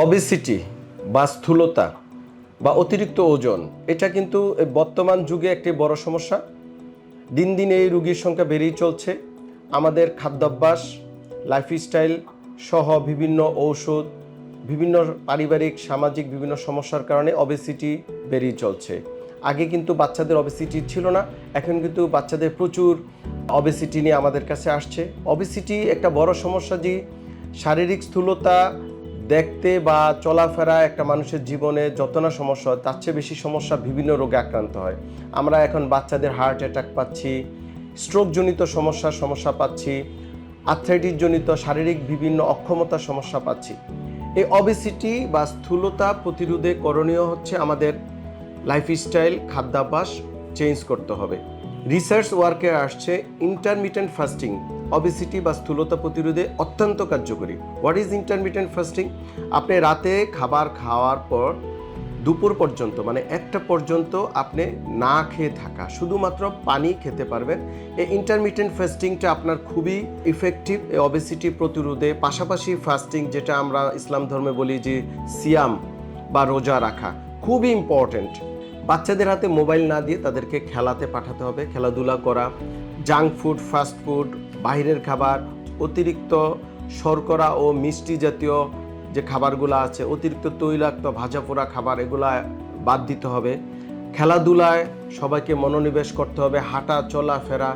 Obesity বা স্থূলতা বা অতিরিক্ত ওজন, এটা কিন্তু বর্তমান যুগে একটি বড় সমস্যা। দিন দিন এই রুগীর সংখ্যা বেড়েই চলছে। আমাদের খাদ্যাভ্যাস লাইফস্টাইল সহ বিভিন্ন ঔষধ, বিভিন্ন পারিবারিক, সামাজিক বিভিন্ন সমস্যার কারণে অবেসিটি বেড়েই চলছে। আগে কিন্তু বাচ্চাদের অবেসিটি ছিল না, এখন কিন্তু বাচ্চাদের প্রচুর অবেসিটি নিয়ে আমাদের কাছে আসছে। অবেসিটি একটা বড় সমস্যা যে শারীরিক স্থূলতা দেখতে বা চলাফেরা একটা মানুষের জীবনে যত না সমস্যা হয়, তার চেয়ে বেশি সমস্যা বিভিন্ন রোগে আক্রান্ত হয়। আমরা এখন বাচ্চাদের হার্ট অ্যাটাক পাচ্ছি স্ট্রোকজনিত সমস্যার সমস্যা পাচ্ছি আর্থ্রাইটিস জনিত শারীরিক বিভিন্ন অক্ষমতার সমস্যা পাচ্ছি। এই অবেসিটি বা স্থূলতা প্রতিরোধে করণীয় হচ্ছে আমাদের লাইফস্টাইল খাদ্যাভ্যাস চেঞ্জ করতে হবে। রিসার্চ ওয়ার্কে আসছে ইন্টারমিটেন্ট ফাস্টিং অবেসিটি বা স্থূলতা প্রতিরোধে অত্যন্ত কার্যকরী। হোয়াট ইজ ইন্টারমিটেন্ট ফাস্টিং আপনি রাতে খাবার খাওয়ার পর দুপুর পর্যন্ত মানে একটা পর্যন্ত আপনি না খেয়ে থাকা, শুধুমাত্র পানি খেতে পারবেন। এই ইন্টারমিটেন্ট ফাস্টিংটা আপনার খুবই ইফেক্টিভ এই অবেসিটি প্রতিরোধে। পাশাপাশি ফাস্টিং যেটা আমরা ইসলাম ধর্মে বলি যে সিয়াম বা রোজা রাখা, খুবই ইম্পর্ট্যান্ট বাচ্চাদের হাতে মোবাইল না দিয়ে তাদেরকে খেলাতে পাঠাতে হবে, খেলাধুলা করা জাঙ্ক ফুড ফাস্ট ফুড বাইরের খাবার, অতিরিক্ত শর্করা ও মিষ্টি জাতীয় যে খাবারগুলো আছে, অতিরিক্ত তৈলাক্ত, ভাজা পোড়া খাবার, এগুলা বাদ দিতে হবে। খেলাধুলায় সবাইকে মনোনিবেশ করতে হবে, হাঁটা, চলাফেরা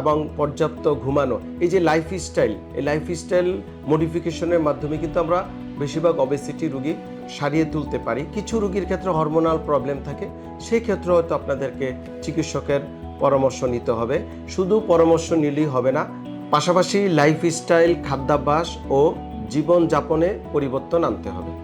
এবং পর্যাপ্ত ঘুমানো। এই যে লাইফস্টাইল এই লাইফস্টাইল মডিফিকেশনের মাধ্যমে কিন্তু আমরা বেশিরভাগ অবেসিটি রুগী সারিয়ে তুলতে পারি। কিছু রুগীর ক্ষেত্রে হরমোনাল প্রবলেম থাকে সেই ক্ষেত্রে হয়তো আপনাদেরকে চিকিৎসকের পরামর্শ নিতে হবে। শুধু পরামর্শ নিলেই হবে না, পাশাপাশি লাইফস্টাইল খাদ্যাভ্যাস ও জীবনযাপনে পরিবর্তন আনতে হবে।